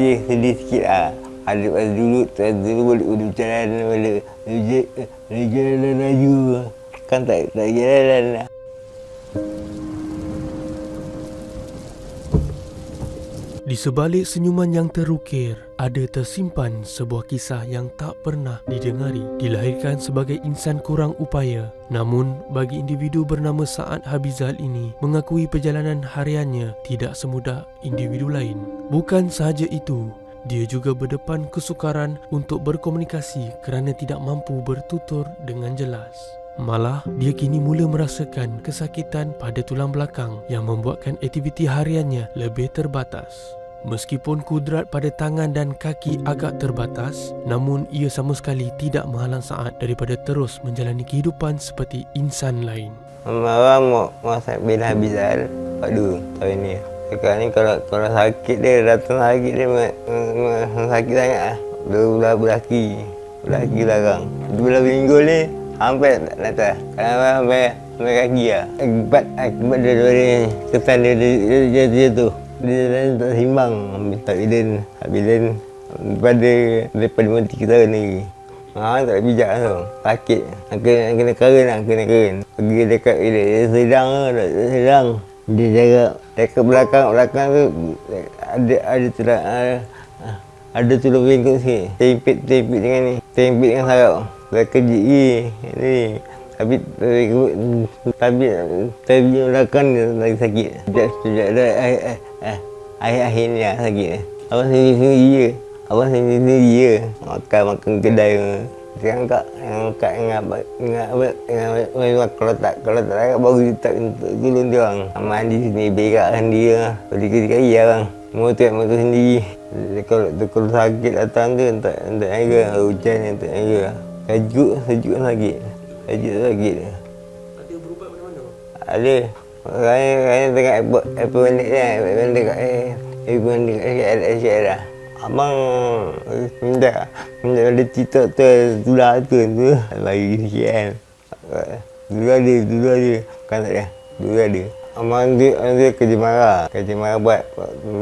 sedih, sedih sikit lah. Ada pada dulu, pada dulu boleh duduk jalan, boleh boleh boleh jalan laju. Kan tak, tak jalan lah. Di sebalik senyuman yang terukir, ada tersimpan sebuah kisah yang tak pernah didengari. Dilahirkan sebagai insan kurang upaya, namun bagi individu bernama Saad Habizal ini, mengakui perjalanan hariannya tidak semudah individu lain. Bukan sahaja itu, dia juga berdepan kesukaran untuk berkomunikasi kerana tidak mampu bertutur dengan jelas. Malah, dia kini mula merasakan kesakitan pada tulang belakang yang membuatkan aktiviti hariannya lebih terbatas. Meskipun kudrat pada tangan dan kaki agak terbatas, namun ia sama sekali tidak menghalang Saad daripada terus menjalani kehidupan seperti insan lain. Mama mau masak bila Habizal. Aduh, tahun ni. Sekarang ni kalau kalau sakit dia datang sakit dia me, sakit sangat ah. Dua bulan berlaki. Berlaki larang. Dua bulan minggu ni hampir datang. Kenapa sampai sampai kaki ah. Akibat akibat dia dari kesan dia dia, dia, dia, dia tu. Dia dia tak simbang. Tak bilen. Tak bilen. Daripada daripada mati kita ni. Ha, tak bijak tu. Sakit. Kena, kena keren lah, kena keren. Pergi dekat dia, dia sedang dia sedang. Dia cakap, dekat belakang, belakang tu, ada, ada tulang, ada, ada tulang bengkok sikit. Tempit, tempit dengan ni. Tempit dengan sarap. Kerja ni, ni. Tapi, tapi, tapi, tapi dia lagi sakit. Sekejap, sekejap, dah, eh, eh, eh, akhir-akhir ni lah sakit. Abang sendiri-sendiri je. Abang sendiri-sendiri je. Makan, makan kedai. Sekarang kak, yang kak ingat, ingat, kalau tak, kalau tak ingat, baru tak untuk tolong dia orang. Mandi sini, berakkan dia. Beli kali ya bang. Motor, motor sendiri. Dia Kalau, kalau sakit datang tu, tak, tak jaga. Hujan tak jaga. Sejuk, sejuk sakit. Sejuk sakit. Ada berubat mana-mana? Ada. Raya, raya tengah airport, airport balik ni. Airport balik kat, eh, airport balik kat LHR lah. Abang eh, minta, minta ada cerita tu, tulah tu, tu. Lagi sikit kan. Dulu ada, dulu ada. Kan tak ada? Dulu ada. Abang dia, dia kerja marah. Kerja marah buat,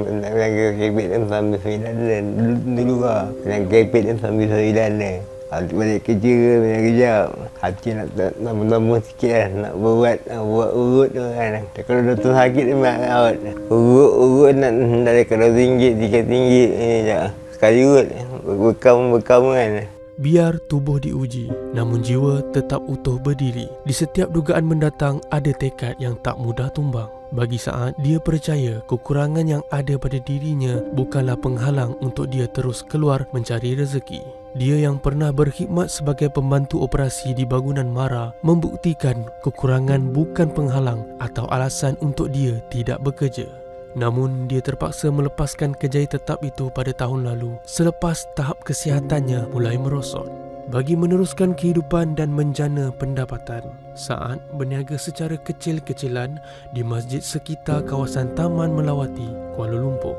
nak jaga kebit dan sambil sembilan dan dulu, lah. Yang kebit dan sambil sembilan. Hati balik kerja, balik kejap. Hati nak nama-nama sikit lah. Nak buat, nak buat urut tu kan. Kalau datang sakit dia nak urut. Urut, urut nak dari kalau ringgit, tiga ringgit. Ni je. Sekali urut. Bekam, bekam kan. Biar tubuh diuji, namun jiwa tetap utuh berdiri. Di setiap dugaan mendatang ada tekad yang tak mudah tumbang. Bagi Saad, dia percaya kekurangan yang ada pada dirinya bukanlah penghalang untuk dia terus keluar mencari rezeki. Dia yang pernah berkhidmat sebagai pembantu operasi di bangunan Mara membuktikan kekurangan bukan penghalang atau alasan untuk dia tidak bekerja. Namun dia terpaksa melepaskan kerjaya tetap itu pada tahun lalu selepas tahap kesihatannya mulai merosot. Bagi meneruskan kehidupan dan menjana pendapatan, Saad berniaga secara kecil-kecilan di masjid sekitar kawasan Taman Melawati, Kuala Lumpur.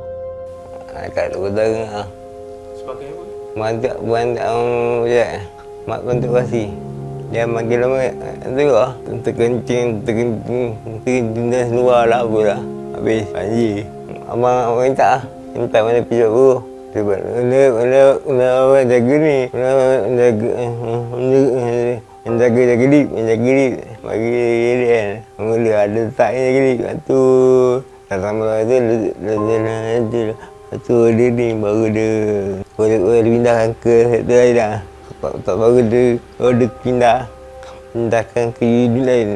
Kat utara. Sebagai apa? Bantu, bantu, um, ya. Mak kontribusi. Dia makin lama, tu lah. Terkencing, terkencing, terkencing dah luar lah apa lah. Habis, banjir. Abang, abang minta lah. Minta mana pijak guru. Sebab benda, benda, benda orang jaga ni. Yang jaga jaga lip, yang jaga lip. Bagi dia kan. Mula ada tak yang jaga. Lepas tu, tak sama tu, lepas tu, lepas tu dia ni baru dia, dia, baru dia pindahkan ke sektor lain dah. Tak, tak baru dia, dia pindah, pindahkan ke unit lain.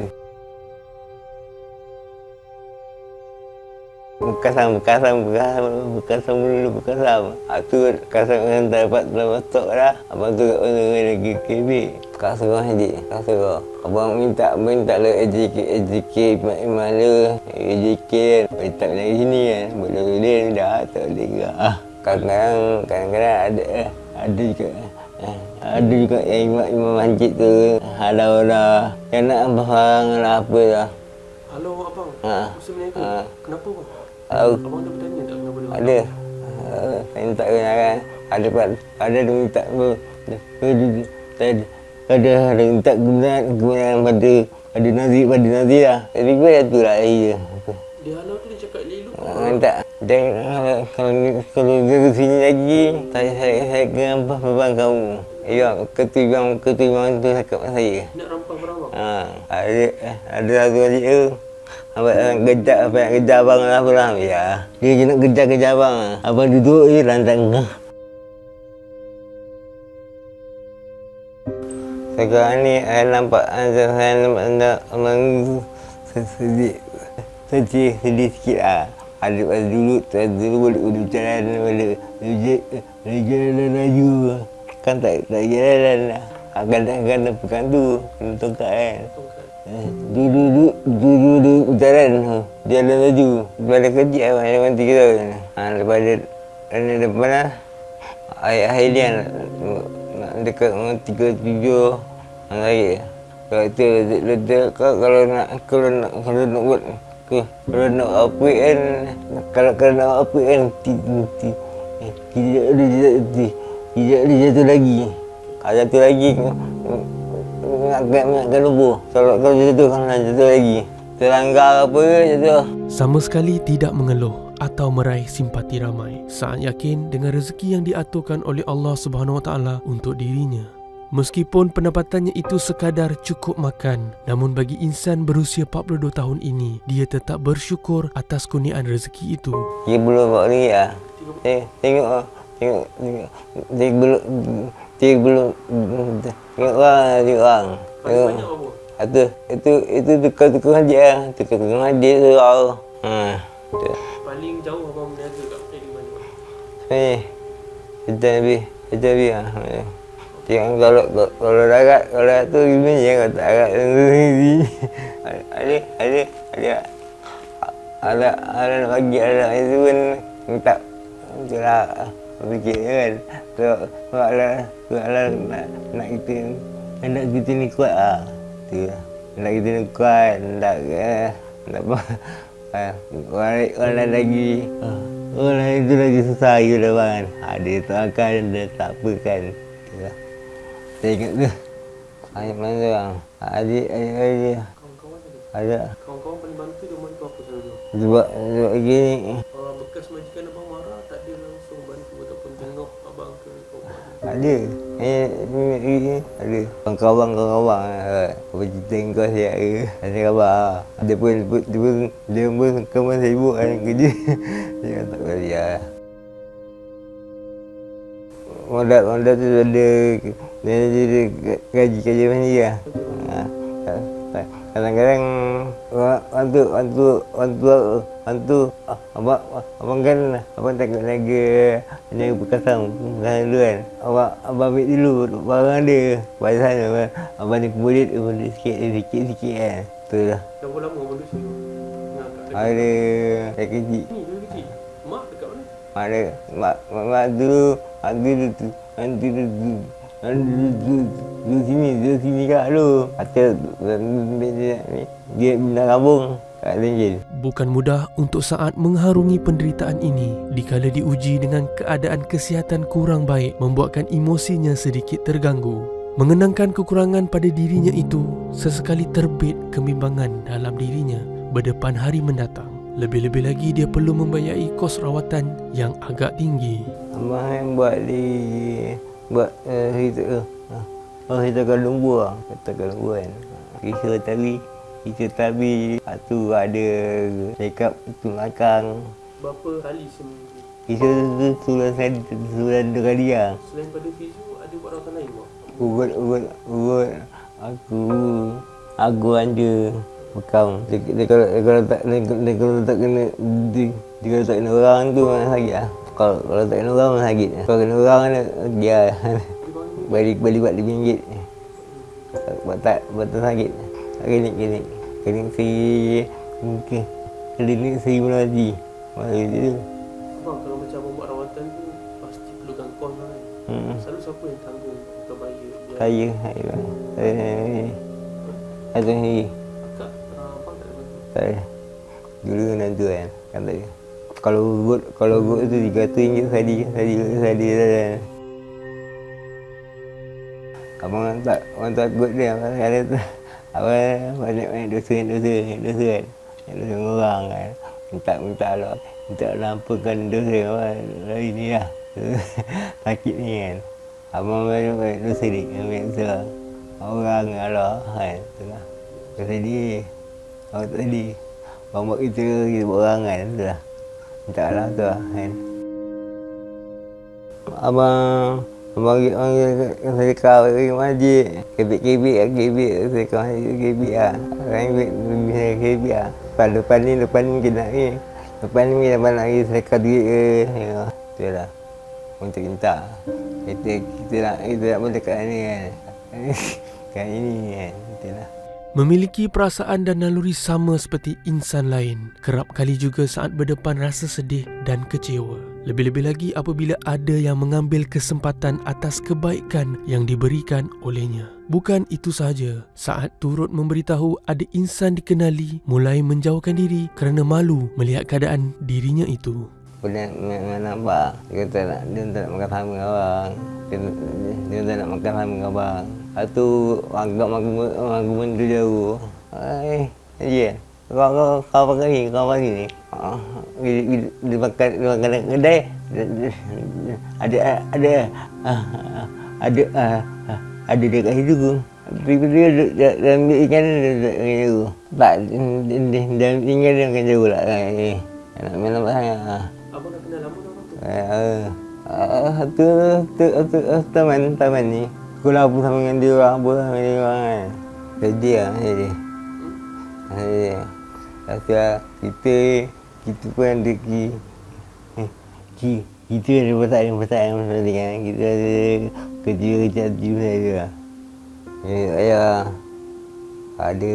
Bekasam, bekasam, bekasam, bekasam dulu, bekasam. Ha, tu bekasam yang dapat dapat stok dah. Abang tu kat mana lagi KB. Kasar haji, kasar. Abang minta, minta lah AJK, AJK, mana, AJK kan. Minta lagi sini kan. Boleh dia dah, tak boleh ke. Ah, kadang-kadang, kadang-kadang ada, ada juga. eh, Ada juga yang imam-imam masjid tu halau dah. Yang nak barang lah apa dah. Halo abang, Ha. Assalamualaikum. Ha. Kenapa bang? Tahu. Abang dah bertanya tak kenapa dia? Ada. Uh, saya minta kebenaran. Ada pak ada dia minta apa? Ada ada ada minta kebenaran kebenaran pada pada Nazi pada Nazi lah. Jadi gue tu lah dia. Dia halau tu dia cakap lelu. Uh, minta Dan kalau, kalau, dia ke sini lagi, saya, saya, saya kena beban kamu. Ya, ketimbang, ketimbang tu cakap saya. Nak rampang barang abang? Ha, ada, ada satu adik tu. Abang nak kejar, apa nak kejar abang lah apa lah. Ya, dia je nak kejar-kejar abang. Abang duduk je lantang tengah. Sekarang ni saya nampak saya nampak anda abang tu sedih sedih sedih sikit lah. Ada pada dulu, pada dulu boleh boleh jalan, boleh boleh boleh jalan laju. Kan tak tak jalan lah. Kadang-kadang pekan tu, kena tongkat kan. Eh, Dulu dulu dulu jalan tu, jalan laju. Pada kecil lah, yang tiga tahun. Ha, daripada ini depan lah. Ayah Hailian nak dekat dengan tiga tujuh lagi. Kalau tu letak kalau nak kalau nak kalau nak buat kalau nak apa kan kalau kalau nak apa kan ti- ti- tidak ada ti- tidak ada jatuh lagi. Kalau jatuh lagi nak nak lupa. Kalau kalau jatuh kan nak jatuh lagi. Terlanggar apa ke jatuh. Sama sekali tidak mengeluh atau meraih simpati ramai. Saat yakin dengan rezeki yang diaturkan oleh Allah Subhanahu Wa Taala untuk dirinya. Meskipun pendapatannya itu sekadar cukup makan, namun bagi insan berusia 42 tahun ini, dia tetap bersyukur atas kurniaan rezeki itu. Dia belum buat ni lah. Tengok, tengok, ah. tengok, tengok, dia belum, dia belum, tengok orang, tengok orang. Tengok. Itu, itu, itu tukar-tukar haji lah. Tukar-tukar haji tu lah. Ha. tu. Paling jauh abang berniaga kat di mana? Ni, kita Nabi, kita Nabi lah. Tengok kalau, kalau darat, kalau tu gimana je kalau tak darat tu sendiri. Ada, ada, ada. Ada, ada nak bagi ada itu pun minta. Itulah fikir kan. Tu, tu tu lah nak, nak kita, nak kita ni kuat lah. Tu lah. Nak kita ni kuat, nak, eh, nak apa. Ah, Orang, orang lain lagi. ah, Orang lain itu lagi susah you dah bang. Ada tu akan, ada tak apa kan. Tu lah. Saya ingat tu. Ayat mana tu bang? Adik, adik, adik. Ada. Ada. Kawan-kawan paling bantu dia bantu apa selalu? Sebab, sebab gini. Uh, bekas majikan abang Ada. Eh, ni, ni. Ada. Kawan-kawan, kawan-kawan. eh, Apa cerita kau siap ke? Ada khabar. Dia pun, dia pun, dia pun, dia kawan sibuk kan kerja. Dia tak boleh lah. Modal, modal tu ada, dia ada gaji kerja ni lah. Ha. Kadang-kadang orang orang tu orang tu orang tu orang tu ah, abang abang kan abang tak nak niaga niaga perkasan kan dulu kan. Abang abang ambil dulu barang dia pada sana abang, abang ni kumpulin kumpulin sikit sikit sikit kan. Tu lah Berapa lama abang duduk sini? Ada. saya kecil. Ni dulu kecil. Mak dekat mana? mak dia mak mak, mak dulu mak dulu tu nanti tu tu sini tu sini kat lu kata dia ni dia pindah kampung kat Lenjil Bukan mudah untuk saat mengharungi penderitaan ini dikala diuji dengan keadaan kesihatan kurang baik membuatkan emosinya sedikit terganggu. Mengenangkan kekurangan pada dirinya itu sesekali terbit kebimbangan dalam dirinya berdepan hari mendatang. Lebih-lebih lagi dia perlu membayai kos rawatan yang agak tinggi. Abang yang buat di buat uh, kita uh, oh kita kan lumbu lah kita kan lumbu kan. Kita tali kita tali lepas tu ada make up tu belakang. Berapa kali seminggu? kita tu sulan saya sulan dua kali lah. Selain pada fizu ada buat rawatan lain mak? urut urut urut aku aku ada bekam dia, dia kalau dia kalau tak dia, dia kalau tak kena dia, dia kalau tak kena orang tu mana sakit lah kalau kalau tak kena orang sakit kalau kena orang dia, dia balik balik buat RM5 buat tak buat tak sakit klinik klinik klinik si mungkin klinik si Melaji masa itu Abang kalau macam buat rawatan tu pasti perlukan kos lah kan? hmm. Selalu siapa yang tanggung atau bayar? Biar saya saya saya saya sendiri Akak, uh, abang tak ada bantu? Tak ada. Dulu nanti kan. Kan tak ada. Kalau gut kalau gut tu RM300 tadi tadi tadi tadi. Abang tak orang tak gut dia apa ada tu. Apa banyak banyak dosa dosa dosa kan. Dosa orang kan. Minta minta Allah. minta ampunkan dosa abang hari ni lah. Sakit ni kan. Abang banyak banyak dosa ni, ambil dosa. Orang Allah kan. Tu lah. Kau sedih. Kau tak sedih. Abang buat kita, kita buat orang kan. Tu lah. Minta Allah tu lah kan. Abang Abang pergi panggil saya kau pergi masjid. Kebik-kebik lah, kebik. Saya kau masjid kebik lah. Orang kebik, saya kebik lah. Lepas, lepas ni, lepas ni mungkin nak ni. Lepas ni mungkin nak lagi saya kau duit ke. Ya, tu lah. Untuk minta. Kita, kita nak, kita nak mendekat ni kan. Kat ini kan. Tu lah. Memiliki perasaan dan naluri sama seperti insan lain, kerap kali juga saat berdepan rasa sedih dan kecewa. Lebih-lebih lagi apabila ada yang mengambil kesempatan atas kebaikan yang diberikan olehnya. Bukan itu sahaja, saat turut memberitahu ada insan dikenali mulai menjauhkan diri kerana malu melihat keadaan dirinya itu. Pernah nak nampak. Dia kata nak, dia tak nak makan sama dengan abang. Dia, dia, tak nak makan sama dengan abang. Lepas tu argumen, argumen tu jauh. Eh, dia. Kau kau kau pakai ni, kau pakai ni. Ah, Dia, makan dia makan kedai. Ada ada ada ah, ada dekat situ. Tapi dia dia ambil ikan dia dia makan jauh. Tak dia ambil ikan dia makan jauh lah. Eh, nak main nampak sangat. Abang dah kenal lama orang tu? Eh, uh, tu, tu, tu, tu, teman, teman ni. Aku lapu sama dengan dia orang, apa sama dia orang kan. Sedih lah. Sedih. Tapi lah, kita, kita pun ada ki, eh, ki, kita ada perasaan perasaan seperti kan. Kita ada kerja kerja hati saya lah. Ya, saya ada,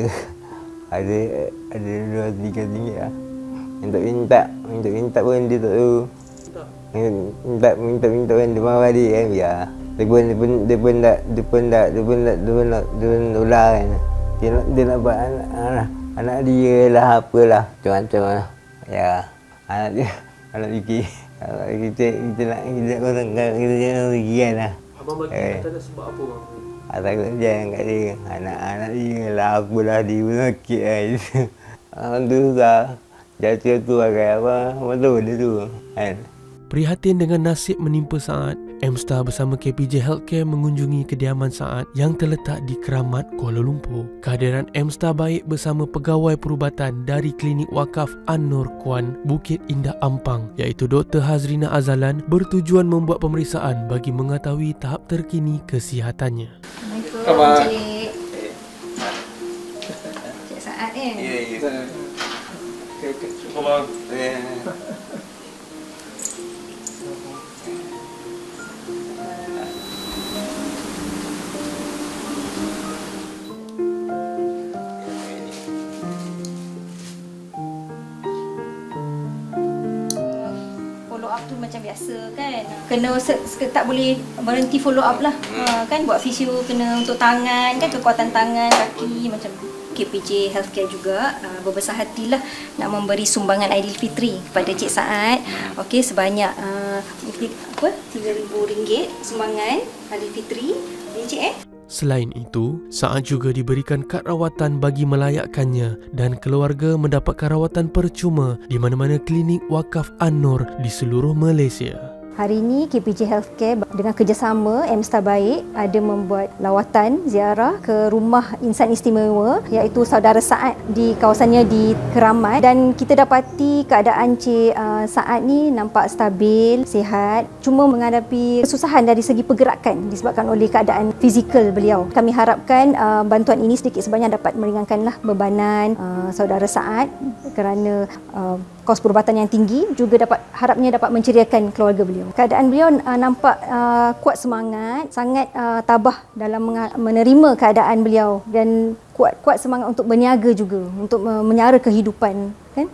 ada, ada dua tiga tinggi lah. Minta minta, minta minta pun dia tak tahu. Minta minta minta kan dia marah dia kan biar. Dia pun dia pun dia pun tak dia pun tak dia pun tak dia pun tak dia pun ular kan. Dia nak dia nak buat anak anak, anak dia lah apalah macam-macam lah. Ya. Anak dia anak Vicky. Kalau kita kita nak kita nak kita jangan pergi kan lah. Abang bagi Eh. kata sebab apa bang? Ah, takut jangan kat dia. Anak-anak dia lah apalah dia pun sakit kan. Abang tu susah. Jatuh tu pakai apa. Tu dia tu. Kan. Prihatin dengan nasib menimpa Saad, M-Star bersama KPJ Healthcare mengunjungi kediaman Saad yang terletak di Keramat, Kuala Lumpur. Kehadiran M-Star baik bersama pegawai perubatan dari Klinik Wakaf An-Nur Kuan, Bukit Indah Ampang iaitu Dr. Hazrina Azalan bertujuan membuat pemeriksaan bagi mengetahui tahap terkini kesihatannya. Assalamualaikum Cik Follow up tu macam biasa kan? Kena tak boleh berhenti follow up lah. Ha, Kan? Buat fisio kena untuk tangan kan? Kekuatan tangan, kaki macam KPJ Healthcare juga uh, berbesar hatilah nak memberi sumbangan Aidilfitri kepada Cik Saad. Okey sebanyak uh, apa? RM3,000 sumbangan Aidilfitri. Ni Cik eh? Selain itu, Saad juga diberikan kad rawatan bagi melayakkannya dan keluarga mendapatkan rawatan percuma di mana-mana klinik wakaf An-Nur di seluruh Malaysia. Hari ini KPJ Healthcare dengan kerjasama M-Star Baik ada membuat lawatan ziarah ke rumah insan istimewa iaitu saudara Saad di kawasannya di Keramat dan kita dapati keadaan Cik uh, Saad ni nampak stabil, sihat cuma menghadapi kesusahan dari segi pergerakan disebabkan oleh keadaan fizikal beliau. Kami harapkan uh, bantuan ini sedikit sebanyak dapat meringankanlah bebanan uh, saudara Saad kerana kos perubatan yang tinggi juga dapat harapnya dapat menceriakan keluarga beliau. Keadaan beliau uh, nampak uh, kuat semangat, sangat uh, tabah dalam menerima keadaan beliau dan kuat kuat semangat untuk berniaga juga untuk uh, menyara kehidupan kan.